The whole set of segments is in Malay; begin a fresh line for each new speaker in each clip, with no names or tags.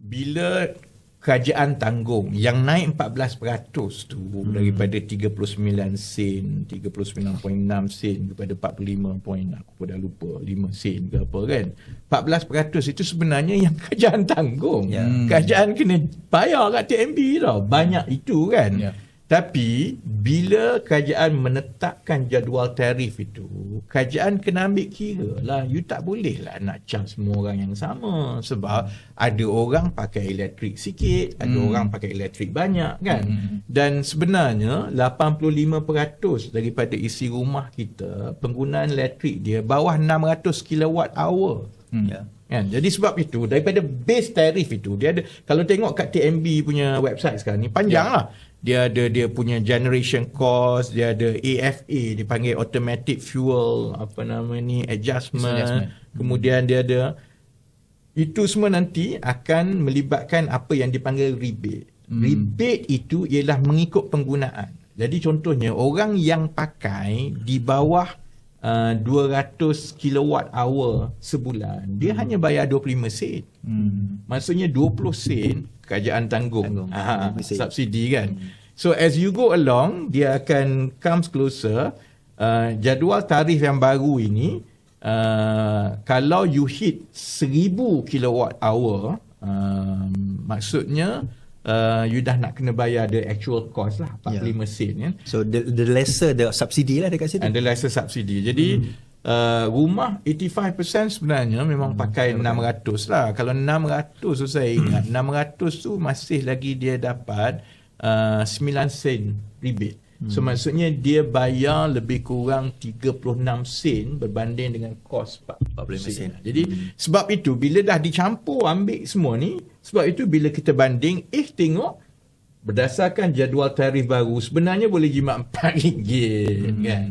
bila kerajaan tanggung yang naik 14% tu hmm. daripada 39 sen 39.6 sen kepada 45 point aku pun dah lupa 5 sen ke apa kan 14% itu sebenarnya yang kerajaan tanggung yeah. kerajaan kena bayar kat TMB tau banyak itu kan yeah. Tapi bila kerajaan menetapkan jadual tarif itu, kerajaan kena ambil kira lah. You tak boleh lah nak charge semua orang yang sama. Sebab ada orang pakai elektrik sikit, ada hmm. orang pakai elektrik banyak kan. Hmm. Dan sebenarnya 85% daripada isi rumah kita, penggunaan elektrik dia bawah 600 kilowatt hour. Hmm. Yeah. Kan? Jadi sebab itu daripada base tarif itu dia ada kalau tengok kat TMB punya website sekarang ni panjang yeah. lah dia ada dia punya generation cost dia ada AFA dipanggil automatic fuel apa nama ni adjustment, adjustment. kemudian dia ada itu semua nanti akan melibatkan apa yang dipanggil rebate hmm. rebate itu ialah mengikut penggunaan jadi contohnya orang yang pakai di bawah uh, 200 kilowatt hour sebulan dia hmm. hanya bayar 25 sen hmm. maksudnya 20 sen kerajaan tanggung, tanggung. Ha, subsidi kan. Hmm. So as you go along, dia akan comes closer. Uh, jadual tarif yang baru ini, uh, kalau you hit 1000 kilowatt hour, uh, maksudnya uh, you dah nak kena bayar the actual cost lah, 45 yeah. sen. Ya.
So the, the lesser the subsidy lah dekat situ?
And the lesser subsidy. Jadi, hmm. Uh, rumah 85% sebenarnya memang hmm, pakai 600 lah. Kalau 600 tu saya ingat 600 tu masih lagi dia dapat uh, 9 sen rebate. Hmm. So maksudnya dia bayar lebih kurang 36 sen berbanding dengan kos 45 sen. Jadi hmm. sebab itu bila dah dicampur ambil semua ni, sebab itu bila kita banding eh tengok berdasarkan jadual tarif baru sebenarnya boleh jimat RM4 hmm. kan.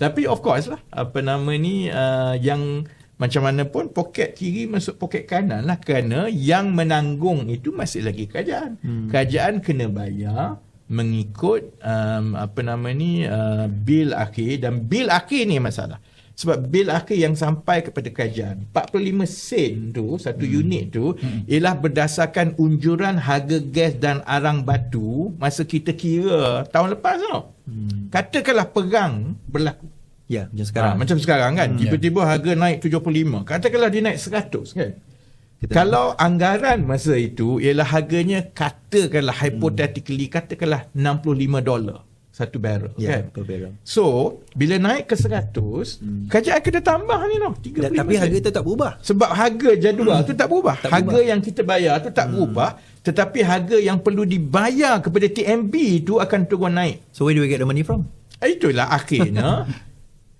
Tapi of course lah apa nama ni uh, yang macam mana pun poket kiri masuk poket kanan lah kerana yang menanggung itu masih lagi kerajaan. Hmm. Kerajaan kena bayar mengikut um, apa nama ni uh, bil akhir dan bil akhir ni masalah. Sebab bil akhir yang sampai kepada kerajaan 45 sen tu satu hmm. unit tu hmm. ialah berdasarkan unjuran harga gas dan arang batu masa kita kira tahun lepas tau. Hmm. Katakanlah perang berlaku.
Ya, macam sekarang.
Ha, macam sekarang kan. Hmm, Tiba-tiba ya. harga naik 75. Katakanlah dia naik 100 kan. Kita Kalau nak. anggaran masa itu ialah harganya katakanlah hmm. hypothetically katakanlah 65 dolar satu barrel
ya,
kan.
per barrel.
So, bila naik ke 100, hmm. kerajaan kena tambah ni noh,
35 Tapi harga itu tak berubah.
Sebab harga jadual hmm. tu tak berubah. Tak harga berubah. yang kita bayar tu tak hmm. berubah, tetapi harga yang perlu dibayar kepada TMB itu akan turun naik.
So, where do we get the money from?
Itulah akhirnya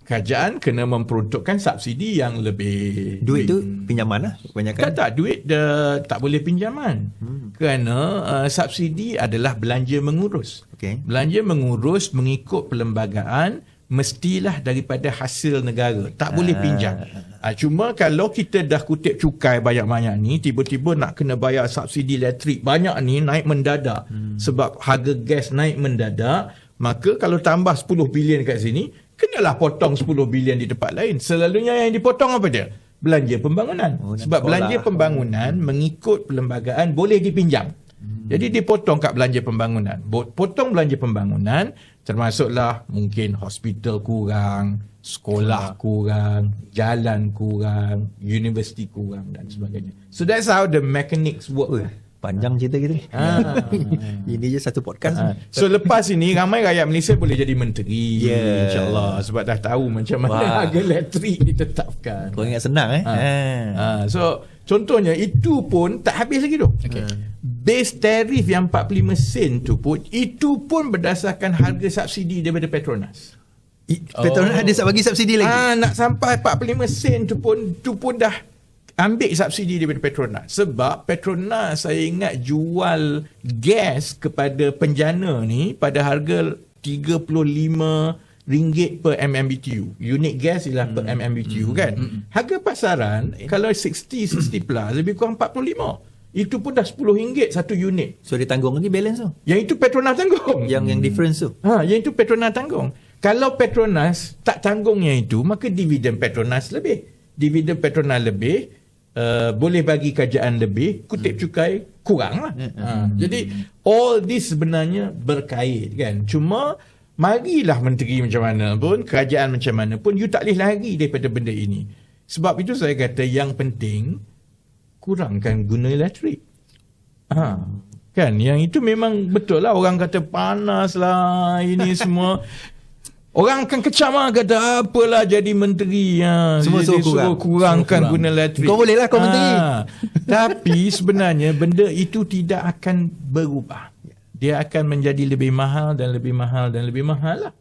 kerajaan kena memperuntukkan subsidi yang lebih
duit tu pinjaman lah kebanyakan.
Tak tak duit de, tak boleh pinjaman. Hmm. kerana uh, subsidi adalah belanja mengurus. Okay. belanja mengurus mengikut perlembagaan mestilah daripada hasil negara. Tak boleh pinjam. Uh, cuma kalau kita dah kutip cukai banyak-banyak ni tiba-tiba nak kena bayar subsidi elektrik banyak ni naik mendadak. Hmm. sebab harga gas naik mendadak maka kalau tambah 10 bilion kat sini kenalah potong 10 bilion di tempat lain. Selalunya yang dipotong apa dia? Belanja pembangunan. Oh, Sebab belanja pembangunan mengikut perlembagaan boleh dipinjam. Hmm. Jadi dipotong kat belanja pembangunan. Potong belanja pembangunan termasuklah mungkin hospital kurang, sekolah kurang, jalan kurang, universiti kurang dan sebagainya. So that's how the mechanics work.
Panjang cerita kita ni. Ha. ini je satu podcast. Ha.
So lepas ini ramai rakyat Malaysia boleh jadi menteri yeah. insya-Allah sebab dah tahu macam mana Wah. harga elektrik ditetapkan.
Kau ingat senang eh? Ha.
Ha. So contohnya itu pun tak habis lagi tu. Okay. Base tarif yang 45 sen tu pun itu pun berdasarkan harga subsidi daripada Petronas.
Petronas oh. ada bagi subsidi lagi.
Ah ha, nak sampai 45 sen tu pun tu pun dah ambil subsidi daripada Petronas sebab Petronas saya ingat jual gas kepada penjana ni pada harga 35 ringgit per MMBTU. Unit gas ialah hmm. per MMBTU hmm. kan. Hmm. Harga pasaran kalau 60 60 plus lebih kurang 45. Itu pun dah 10 ringgit satu unit.
So dia tanggung lagi balance tu.
Yang itu Petronas tanggung.
Yang yang difference tu.
Ha, yang itu Petronas tanggung. Kalau Petronas tak tanggungnya itu, maka dividen Petronas lebih. Dividen Petronas lebih, uh, boleh bagi kerajaan lebih, kutip cukai kurang lah. Ha, jadi all this sebenarnya berkait kan. Cuma marilah menteri macam mana pun, kerajaan macam mana pun, you tak boleh lari daripada benda ini. Sebab itu saya kata yang penting kurangkan guna elektrik. Ha. Kan yang itu memang betul lah orang kata panas lah ini semua. Orang akan kecam lah kata apalah jadi menteri ha.
Semua
jadi
suruh kurang.
suruh kurangkan
Suruh
guna elektrik.
Kau boleh lah kau menteri.
Tapi sebenarnya benda itu tidak akan berubah. Dia akan menjadi lebih mahal dan lebih mahal dan lebih mahal lah.